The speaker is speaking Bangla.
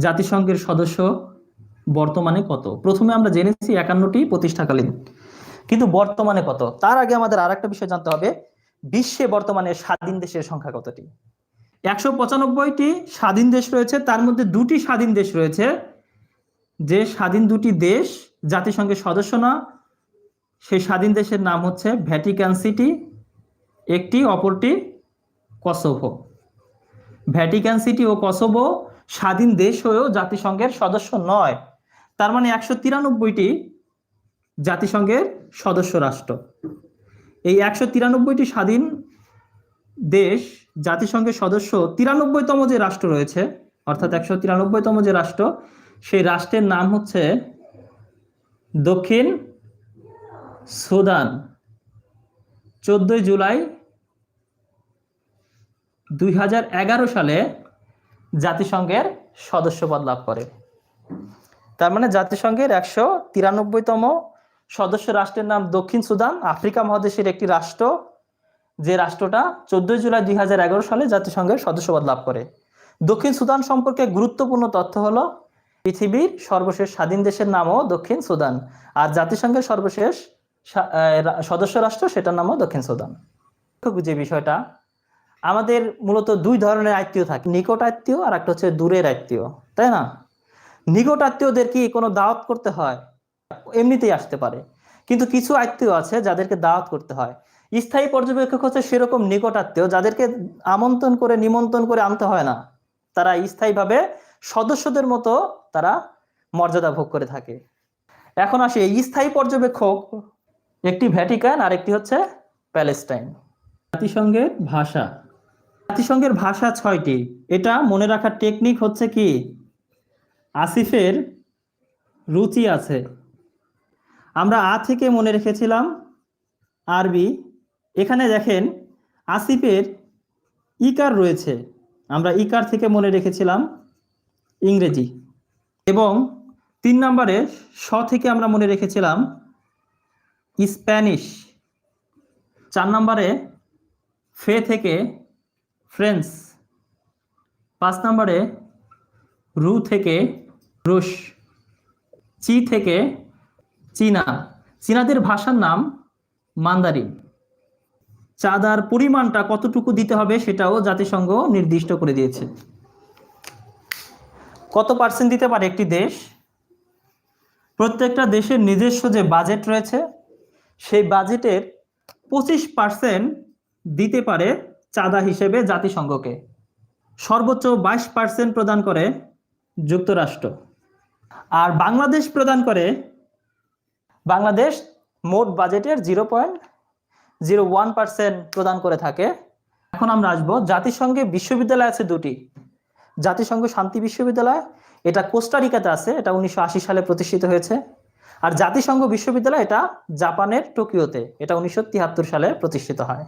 জাতিসংঘের সদস্য বর্তমানে কত? প্রথমে আমরা জেনেছি একান্নটি প্রতিষ্ঠাকালীন। কিন্তু বর্তমানে কত? তার আগে আমাদের আর একটা বিষয় জানতে হবে। বিশ্বে বর্তমানে স্বাধীন দেশের সংখ্যা কতটি? একশো পঁচানব্বইটি স্বাধীন দেশ রয়েছে, তার মধ্যে দুটি স্বাধীন দেশ রয়েছে। যে স্বাধীন দুটি দেশ জাতিসংঘের সদস্য না, সেই স্বাধীন দেশের নাম হচ্ছে ভ্যাটিকান সিটি, একটি, অপরটি, কসোভো। ভ্যাটিকান সিটি ও কসোভো স্বাধীন দেশ হয়েও জাতিসংঘের সদস্য নয়। তার মানে একশো তিরানব্বইটি জাতিসংঘের সদস্য রাষ্ট্র। এই একশো তিরানব্বইটি স্বাধীন দেশ, জাতিসংঘের সদস্য তিরানব্বইতম যে রাষ্ট্র রয়েছে, অর্থাৎ একশো তিরানব্বইতম যে রাষ্ট্র, সেই রাষ্ট্রের নাম হচ্ছে দক্ষিণ সুদান। চোদ্দই জুলাই দুই হাজার এগারো সালে জাতিসংঘের সদস্যপদ লাভ করে। তার মানে জাতিসংঘের একশো তিরানব্বইতম সদস্য রাষ্ট্রের নাম দক্ষিণ সুদান, আফ্রিকা মহাদেশের একটি রাষ্ট্র, যে রাষ্ট্রটা চোদ্দই জুলাই দুই হাজার এগারো সালে জাতিসংঘের সদস্যপদ লাভ করে। দক্ষিণ সুদান সম্পর্কে গুরুত্বপূর্ণ তথ্য হলো, পৃথিবীর সর্বশেষ স্বাধীন দেশের নামও দক্ষিণ সুদান, আর জাতিসংঘের সর্বশেষ সদস্য রাষ্ট্র সেটার নামও দক্ষিণ সুদান। যে বিষয়টা আমাদের মূলত দুই ধরনের আত্মীয় থাকে, নিকট আত্মীয় আর একটা হচ্ছে দূরের আত্মীয়, তাই না? নিকট আত্মীয়দের কি কোনো দাওয়াত করতে হয়? এমনিতেই আসতে পারে, কিন্তু কিছু আত্মীয় আছে যাদেরকে দাওয়াত করতে হয়। স্থায়ী পর্যবেক্ষক হচ্ছে সেরকম নিকট আত্মীয় যাদেরকে আমন্ত্রণ করে, নিমন্ত্রণ করে আনতে হয় না। তারা স্থায়ীভাবে সদস্যদের মতো তারা মর্যাদা ভোগ করে থাকে। এখন আসি স্থায়ী পর্যবেক্ষক একটি ভ্যাটিকান আর একটি হচ্ছে প্যালেস্টাইন। জাতিসংঘের ভাষা। জাতিসংঘের ভাষা ছয়টি। এটা মনে রাখার টেকনিক হচ্ছে কি? আসিফের রুচি আছে। আমরা আ থেকে মনে রেখেছিলাম আরবি। এখানে দেখেন, আসিফের ইকার রয়েছে। আমরা ইকার থেকে মনে রেখেছিলাম ইংরেজি। এবং তিন নম্বরে স থেকে আমরা মনে রেখেছিলাম স্প্যানিশ। চার নম্বরে ফে থেকে ফ্রেঞ্চ পাঁচ নম্বরে রু থেকে রুশ, চি থেকে চীনা। চীনাদের ভাষার নাম মান্দারিন। চাঁদার পরিমাণটা কতটুকু দিতে হবে সেটাও জাতিসংঘ নির্দিষ্ট করে দিয়েছে। কত পার্সেন্ট দিতে পারে একটি দেশ? প্রত্যেকটা দেশের নিজস্ব যে বাজেট রয়েছে, সেই বাজেটের পঁচিশ পার্সেন্ট দিতে পারে চাঁদা হিসেবে জাতিসংঘকে। সর্বোচ্চ বাইশ পার্সেন্ট প্রদান করে যুক্তরাষ্ট্র। আর বাংলাদেশ প্রদান করে বাংলাদেশ মোট বাজেটের zero point zero one percent প্রদান করে থাকে। এখন আমরা আসব, জাতিসংঘে বিশ্ববিদ্যালয় আছে দুটি। জাতিসংঘ শান্তি বিশ্ববিদ্যালয়, এটা কোস্টারিকাতে আছে, এটা উনিশশো আশি সালে প্রতিষ্ঠিত হয়েছে। আর জাতিসংঘ বিশ্ববিদ্যালয়, এটা জাপানের টোকিওতে, এটা উনিশশো তিয়াত্তর সালে প্রতিষ্ঠিত হয়।